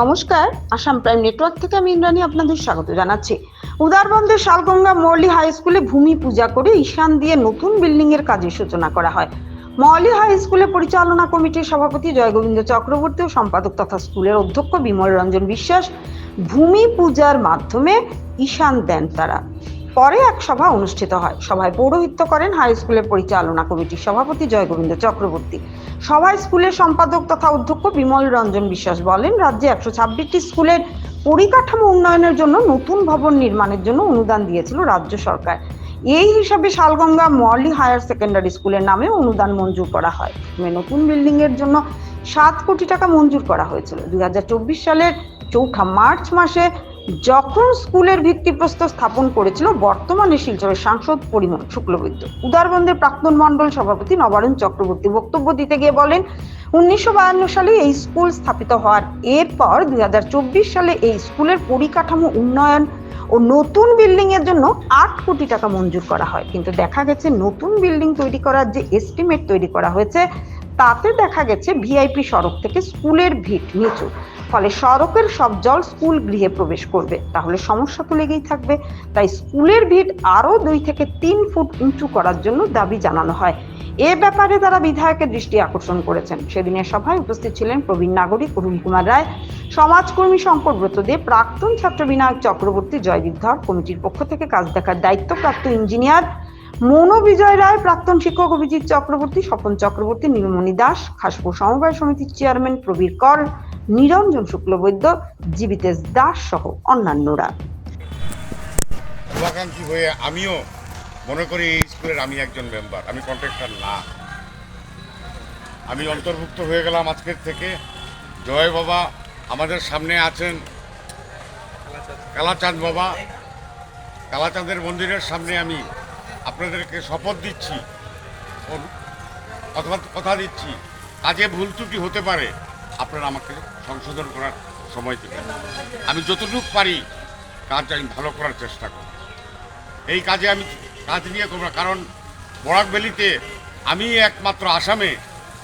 নমস্কার, Assam prime network থেকে আমি ইন্দ্রাণী আপনাদের স্বাগত জানাচ্ছি। উদারবন্দের শালগঙ্গা মৌলি হাই স্কুলে ভূমি পূজা করে ঈশান দিয়ে নতুন বিল্ডিং এর কাজের সূচনা করা হয়। মৌলি হাই স্কুলে পরিচালনা কমিটির সভাপতি জয়গোবিন্দ চক্রবর্তী ও সম্পাদক তথা স্কুলের অধ্যক্ষ বিমল রঞ্জন বিশ্বাস ভূমি পূজার মাধ্যমে ঈশান দেন তারা। পরে এক সভা অনুষ্ঠিত হয়। সভায় পৌরোহিত্য করেন হাই স্কুলের পরিচালনা কমিটির সভাপতি জয়গোবিন্দ চক্রবর্তী। সভায় স্কুলের সম্পাদক তথা অধ্যক্ষ বিমল রঞ্জন বিশ্বাস বলেন, রাজ্যে একশো ছাব্বিশটি স্কুলের পরিকাঠামো উন্নয়নের জন্য নতুন ভবন নির্মাণের জন্য অনুদান দিয়েছিল রাজ্য সরকার। এই হিসাবে শালগঙ্গা মর্লি হায়ার সেকেন্ডারি স্কুলের নামে অনুদান মঞ্জুর করা হয়। নতুন বিল্ডিং এর জন্য সাত কোটি টাকা মঞ্জুর করা হয়েছিল। দুই হাজার চব্বিশ সালের চৌঠা মার্চ মাসে যখন স্কুলের ভিত্তিপ্রস্তর স্থাপন করেছিল বর্তমানে শিলচরের সাংসদ পরিমল শুক্লবৈদ্য। উদারবন্দের প্রাক্তন মণ্ডল সভাপতি নবারুণ চক্রবর্তী বক্তব্য দিতে গিয়ে বলেন, উনিশশো বায়ান্ন সালে এই স্কুল স্থাপিত হওয়ার এরপর দুই হাজার চব্বিশ সালে এই স্কুলের পরিকাঠামো উন্নয়ন ও নতুন বিল্ডিং এর জন্য আট কোটি টাকা মঞ্জুর করা হয়। কিন্তু দেখা গেছে নতুন বিল্ডিং তৈরি করার যে এস্টিমেট তৈরি করা হয়েছে তাতে দেখা গেছে ভিআইপি সড়ক থেকে স্কুলের ভিট নিচু। ফলে সড়কের সব জল স্কুল গৃহে প্রবেশ করবে। তাহলে সমস্যা তো লেগেই থাকবে। তাই স্কুলের ভিট আরও দুই থেকে তিন ফুট উঁচু করার জন্য দাবি জানানো হয়। এ ব্যাপারে তারা বিধায়কের দৃষ্টি আকর্ষণ করেছেন। সেদিনের সভায় উপস্থিত ছিলেন প্রবীণ নাগরিক অরুণ কুমার রায়, সমাজকর্মী শঙ্কর ব্রত দে প্রাক্তন ছাত্র বিনায়ক চক্রবর্তী জয়দীপ ধর, কমিটির পক্ষ থেকে কাজ দেখার দায়িত্বপ্রাপ্ত ইঞ্জিনিয়ার মনো বিজয় রায়, প্রাক্তন শিক্ষক অভিজিৎ চক্রবর্তী, স্বপন চক্রবর্তী নীলমণি দাস খাসপুর সমবায় সমিতির চেয়ারম্যান প্রবীর কর, নিরঞ্জন শুক্লবৈদ্য, জীবিতেশ দাস সহ অন্যান্যরা। শুভাকাঙ্ক্ষী হয়ে আমিও মনে করি এই স্কুলের আমি একজন মেম্বার আমি কন্ট্রাক্টর না। আমি অন্তর্ভুক্ত হয়ে গেলাম আজকের থেকে। জয় বাবা, আমাদের সামনে আছেন কালাচাঁদ বাবা। কালাচাঁদের মন্দিরের সামনে আমি আপনাদেরকে শপথ দিচ্ছি, ও কথা দিচ্ছি। কাজে ভুল ত্রুটি হতে পারে, আপনারা আমাকে সংশোধন করার সময় দেবেন। আমি যতটুকু পারি কাজ আমি ভালো করার চেষ্টা করব। এই কাজে আমি কাজ নিয়ে করব কারণ বরাক ভ্যালিতে আমি একমাত্র আসামে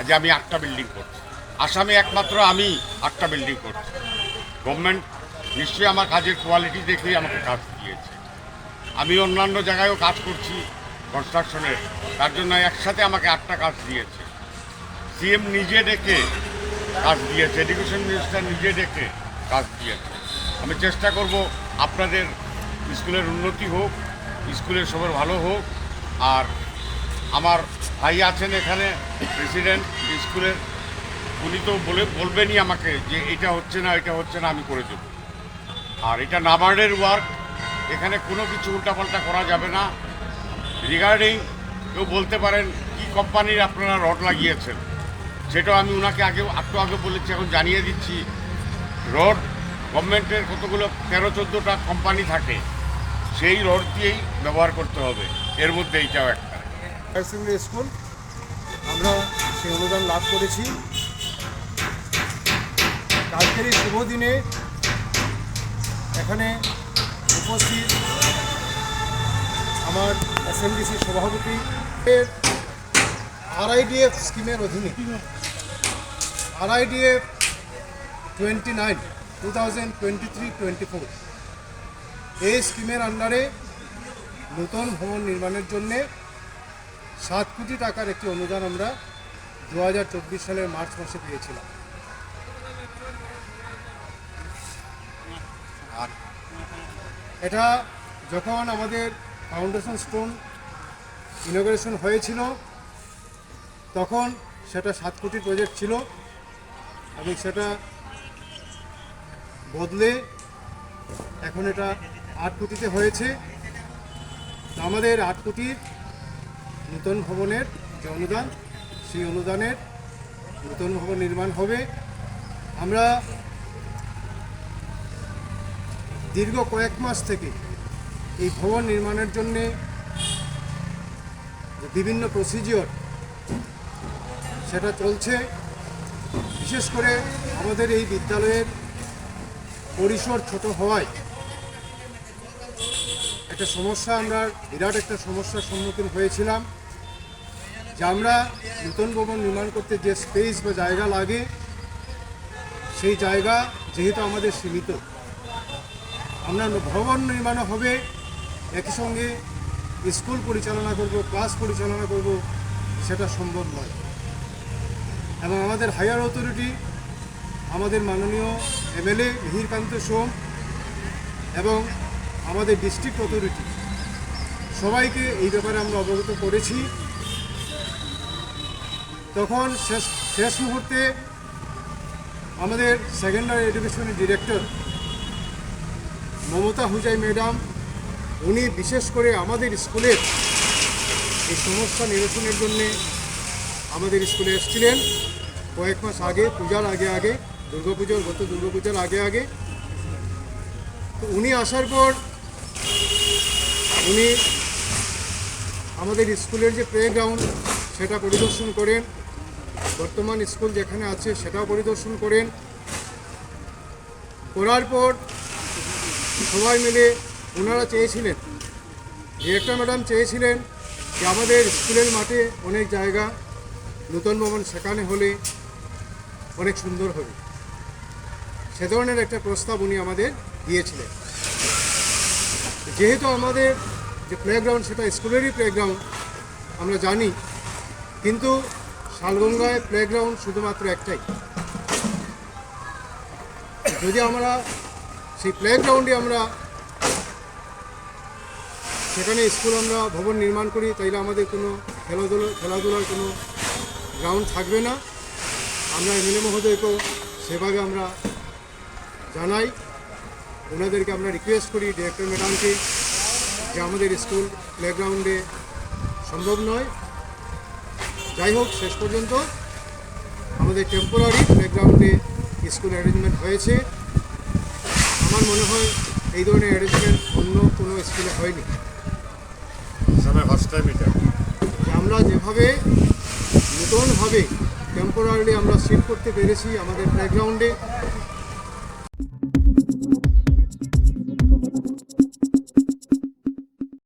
যে আমি আটটা বিল্ডিং করছি। আসামে একমাত্র আমি আটটা বিল্ডিং করছি। গভর্নমেন্ট নিশ্চয়ই আমার কাজের কোয়ালিটি দেখেই আমাকে কাজ দিয়েছে। আমি অন্যান্য জায়গায়ও কাজ করছি কনস্ট্রাকশনের তার জন্য একসাথে আমাকে আটটা কাজ দিয়েছে। সিএম নিজে ডেকে কাজ দিয়েছে এডুকেশন মিনিস্টার নিজে ডেকে কাজ দিয়েছে। আমি চেষ্টা করব আপনাদের স্কুলের উন্নতি হোক, স্কুলের সবার ভালো হোক। আর আমার ভাই আছেন এখানে প্রেসিডেন্ট স্কুলের। উনি তো বলে, বলবেনই আমাকে যে এটা হচ্ছে না, এটা হচ্ছে না, আমি করে দেবো। আর এটা নাবার্ডের ওয়ার্ক এখানে কোনো কিছু উল্টাপাল্টা করা যাবে না। রিগার্ডিং কেউ বলতে পারেন কি কোম্পানির আপনারা রড লাগিয়েছেন। সেটাও আমি ওনাকে আগে, একটু আগে বলেছি, এখন জানিয়ে দিচ্ছি। রড গভর্নমেন্টের কতগুলো তেরো, চোদ্দোটা কোম্পানি থাকে, সেই রড দিয়েই ব্যবহার করতে হবে। এর মধ্যে এইটাও একটা। স্কুল আমরা সেই অনুদান লাভ করেছি। কালকের এই শুভ দিনে এখানে উপস্থিত আমার এসএমডিসি সভাপতি এর আরআইডিএফ স্কিমের অধীনে RIDF twenty nine two thousand twenty three twenty four এই স্কিমের আন্ডারে নতুন ভবন নির্মাণের জন্যে সাত কোটি টাকার একটি অনুদান আমরা দু হাজার চব্বিশ সালের মার্চ মাসে পেয়েছিলাম। আর এটা যখন আমাদের ফাউন্ডেশন স্টোন ইনোগ্রেশন হয়েছিল, তখন সেটা সাত কোটির প্রজেক্ট ছিল এবং সেটা বদলে এখন এটা আট কোটিতে হয়েছে। আমাদের আট কোটির নূতন ভবনের যে অনুদান, সেই অনুদানের নূতন ভবন নির্মাণ হবে। আমরা দীর্ঘ কয়েক মাস থেকে এই ভবন নির্মাণের জন্যে বিভিন্ন প্রসিজিওর সেটা চলছে। বিশেষ করে আমাদের এই বিদ্যালয়ের পরিসর ছোট হওয়ায় একটা সমস্যা, আমরা বিরাট একটা সমস্যার সম্মুখীন হয়েছিলাম। যে আমরা নতুন ভবন নির্মাণ করতে যে স্পেস বা জায়গা লাগে, সেই জায়গা যেহেতু আমাদের সীমিত আমরা ভবন নির্মাণ হবে। একই সঙ্গে স্কুল পরিচালনা করব, ক্লাস পরিচালনা করব, সেটা সম্ভব নয়। এবং আমাদের হায়ার অথরিটি, আমাদের মাননীয় এমএলএ মিহিরকান্ত সোম এবং আমাদের ডিস্ট্রিক্ট অথরিটি, সবাইকে এই ব্যাপারে আমরা অবগত করেছি। তখন শেষ শেষ মুহূর্তে আমাদের সেকেন্ডারি এডুকেশনের ডিরেক্টর মমতা হুজাই ম্যাডাম, উনি বিশেষ করে আমাদের স্কুলের এই সমস্যা নিরসনের জন্যে আমাদের স্কুলে এসেছিলেন। কয়েক মাস আগে, পূজার আগে আগে, দুর্গাপুজোর, গত দুর্গাপূজার আগে আগে। তো উনি আসার পর উনি আমাদের স্কুলের যে প্লে গ্রাউন্ড সেটা পরিদর্শন করেন। বর্তমান স্কুল যেখানে আছে, সেটাও পরিদর্শন করেন। করার পর সবাই মিলে ওনারা চেয়েছিলেন। ডিরেক্টর ম্যাডাম চেয়েছিলেন যে আমাদের স্কুলের মাঠে অনেক জায়গা নূতন ভবন সেখানে হলে অনেক সুন্দর হবে। সে ধরনের একটা প্রস্তাব উনি আমাদের দিয়েছিলেন। যেহেতু আমাদের যে প্লেগ্রাউন্ড সেটা স্কুলেরই প্লেগ্রাউন্ড আমরা জানি, কিন্তু শালগঙ্গায় প্লেগ্রাউন্ড শুধুমাত্র একটাই। যদি আমরা সেই প্লেগ্রাউন্ডে আমরা সেখানে স্কুল আমরা ভবন নির্মাণ করি, তাইলে আমাদের কোনো খেলাধুলো, খেলাধুলার কোনো গ্রাউন্ড থাকবে না। আমরা এমএলএ মহোদয়কেও সেভাবে আমরা জানাই। ওনাদেরকে আমরা রিকোয়েস্ট করি ডিরেক্টর ম্যাডামকে যে আমাদের স্কুল প্লেগ্রাউন্ডে সম্ভব নয়। যাই হোক, শেষ পর্যন্ত আমাদের টেম্পোরারি প্লেগ্রাউন্ডে স্কুল অ্যারেঞ্জমেন্ট হয়েছে। আমার মনে হয় এই ধরনের অ্যারেঞ্জমেন্ট অন্য কোনো স্কুলে হয়নি। ফার্স্ট টাইম এটা। আমরা যেভাবে নতুনভাবে টেম্পোরারি আমরা শিফট করতে পেরেছি আমাদের প্লেগ্রাউন্ডে